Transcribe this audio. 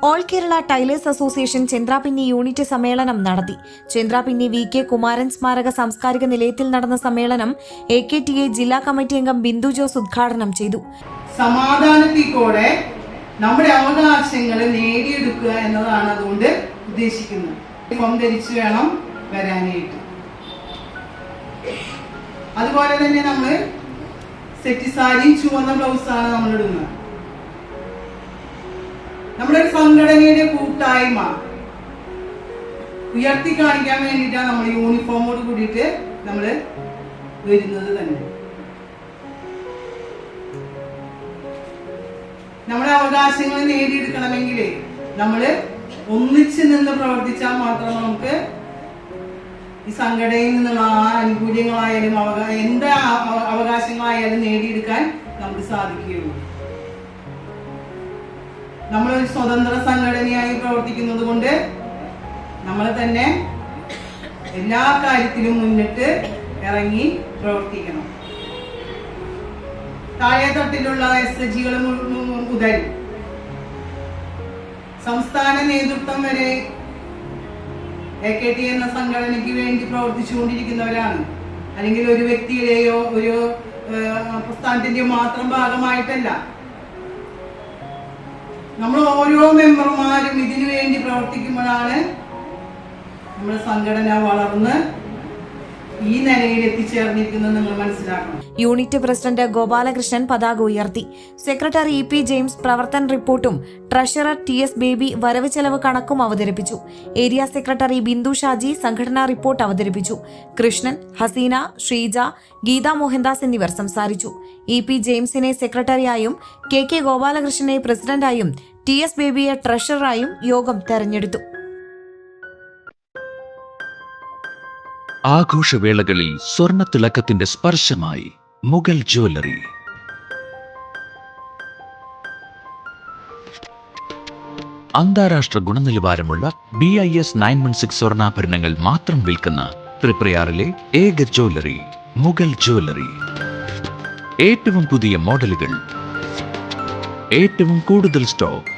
All Kerala tailors association Chandrapinni unit സമ്മേളനം നടത്തി Chandrapinni V K Kumaran സ്മാരക സാംസ്കാരിക നിലയത്തിൽ നടന്ന സമ്മേളനം എ കെ ടി എ ജില്ലാ കമ്മിറ്റി അംഗം ബിന്ദു ജോസ് ഉദ്ഘാടനം ചെയ്തു സമാധാനത്തിലൂടെ നമ്മുടെ അവകാശങ്ങൾ നേടിയെടുക്കുക എന്നതാണ് അതുകൊണ്ട് ഉദ്ദേശിക്കുന്നത്. വേണം വരാനായിട്ട്. അതുപോലെ തന്നെ നമ്മൾ സെറ്റ് സാരിയും ചുവന്ന ബ്ലൗസാണ് നമ്മൾ ഇടുന്നത് നമ്മുടെ ഒരു സംഘടനയുടെ കൂട്ടായ്മ. ഉയർത്തി കാണിക്കാൻ വേണ്ടിയിട്ടാണ് നമ്മൾ യൂണിഫോമോട് കൂടിയിട്ട് നമ്മൾ വരുന്നത് തന്നെ. നമ്മുടെ അവകാശങ്ങൾ നേടിയെടുക്കണമെങ്കിൽ നമ്മൾ ഒന്നിച്ച് നിന്ന് പ്രവർത്തിച്ചാൽ മാത്രം നമുക്ക് ഈ സംഘടനയിൽ നിന്നുള്ള ആ ആനുകൂല്യങ്ങളായാലും അവകാ എന്താ അവകാശങ്ങളായാലും നേടിയെടുക്കാൻ നമുക്ക് സാധിക്കുകയുള്ളൂ. നമ്മളൊരു സ്വതന്ത്ര സംഘടനയായി പ്രവർത്തിക്കുന്നത് കൊണ്ട് നമ്മൾ തന്നെ എല്ലാ കാര്യത്തിലും മുന്നിട്ട് ഇറങ്ങി പ്രവർത്തിക്കണം. താഴെ തട്ടിലുള്ള എസ് എച്ച് ജികൾ മുതൽ സംസ്ഥാന നേതൃത്വം വരെ എ കെ ടി എന്ന സംഘടനയ്ക്ക് വേണ്ടി പ്രവർത്തിച്ചുകൊണ്ടിരിക്കുന്നവരാണ്. അല്ലെങ്കിൽ ഒരു വ്യക്തിയുടെയോ ഒരു സ്ഥാനത്തിന്റെയോ മാത്രം ഭാഗമായിട്ടല്ല. നമ്മൾ ഓരോ മെമ്പർമാരും ഇതിനു വേണ്ടി പ്രവർത്തിക്കുമ്പോഴാണ് നമ്മുടെ സംഘടന വളർന്ന് ഈ നിലയിൽ മനസ്സിലാക്കണം. യൂണിറ്റ് പ്രസിഡന്റ് ഗോപാലകൃഷ്ണൻ പതാക ഉയർത്തി. സെക്രട്ടറി ഇ പി ജെയിംസ് പ്രവർത്തന റിപ്പോർട്ടും ട്രഷറർ ടി എസ് ബേബി വരവ് ചെലവ് കണക്കും അവതരിപ്പിച്ചു. ഏരിയ സെക്രട്ടറി ബിന്ദു ഷാജി സംഘടനാ റിപ്പോർട്ട് അവതരിപ്പിച്ചു. കൃഷ്ണൻ ഹസീന ശ്രീജ ഗീത മോഹൻദാസ് എന്നിവർ സംസാരിച്ചു. ഇ പി ജെയിംസിനെ സെക്രട്ടറിയായും കെ കെ ഗോപാലകൃഷ്ണനെ പ്രസിഡന്റായും ടി എസ് ബേബിയെ ട്രഷററായും യോഗം തെരഞ്ഞെടുത്തു. ആഘോഷവേളകളിൽ സ്വർണ തിളക്കത്തിന്റെ സ്പർശമായി മുഗൾ ജ്വല്ലറി. അന്താരാഷ്ട്ര ഗുണനിലവാരമുള്ള B I S nine one six സ്വർണാഭരണങ്ങൾ മാത്രം വിൽക്കുന്ന ത്രിപ്രയാറിലെ ഏക ജ്വല്ലറി മുഗൾ ജ്വല്ലറി. ഏറ്റവും പുതിയ മോഡലുകൾ ഏറ്റവും കൂടുതൽ സ്റ്റോക്ക്.